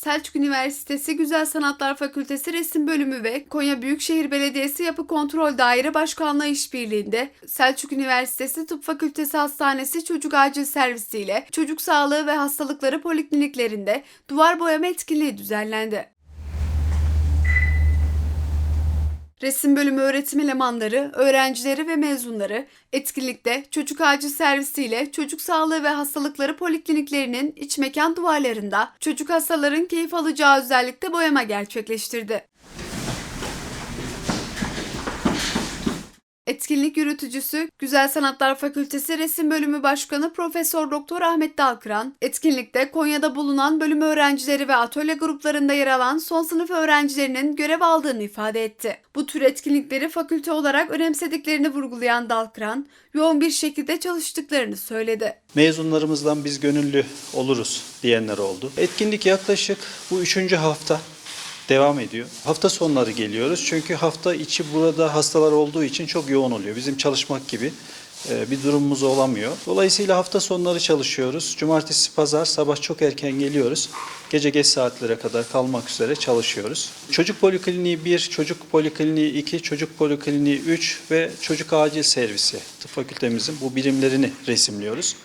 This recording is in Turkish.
Selçuk Üniversitesi Güzel Sanatlar Fakültesi Resim Bölümü ve Konya Büyükşehir Belediyesi Yapı Kontrol Daire Başkanlığı işbirliğinde Selçuk Üniversitesi Tıp Fakültesi Hastanesi Çocuk Acil Servisi ile Çocuk Sağlığı ve Hastalıkları Polikliniklerinde duvar boyama etkinliği düzenlendi. Resim bölümü öğretim elemanları, öğrencileri ve mezunları etkinlikte çocuk acil servisiyle çocuk sağlığı ve hastalıkları polikliniklerinin iç mekan duvarlarında çocuk hastaların keyif alacağı özellikle boyama gerçekleştirdi. Etkinlik yürütücüsü Güzel Sanatlar Fakültesi Resim Bölümü Başkanı Profesör Doktor Ahmet Dalkıran, etkinlikte Konya'da bulunan bölüm öğrencileri ve atölye gruplarında yer alan son sınıf öğrencilerinin görev aldığını ifade etti. Bu tür etkinlikleri fakülte olarak önemsediklerini vurgulayan Dalkıran, yoğun bir şekilde çalıştıklarını söyledi. Mezunlarımızdan biz gönüllü oluruz diyenler oldu. Etkinlik yaklaşık bu üçüncü hafta devam ediyor. Hafta sonları geliyoruz çünkü hafta içi burada hastalar olduğu için çok yoğun oluyor. Bizim çalışmak gibi e, bir durumumuz olamıyor. Dolayısıyla hafta sonları çalışıyoruz. Cumartesi, pazar sabah çok erken geliyoruz. Gece geç saatlere kadar kalmak üzere çalışıyoruz. Çocuk polikliniği 1, çocuk polikliniği 2, çocuk polikliniği 3 ve çocuk acil servisi tıp fakültemizin bu birimlerini resimliyoruz.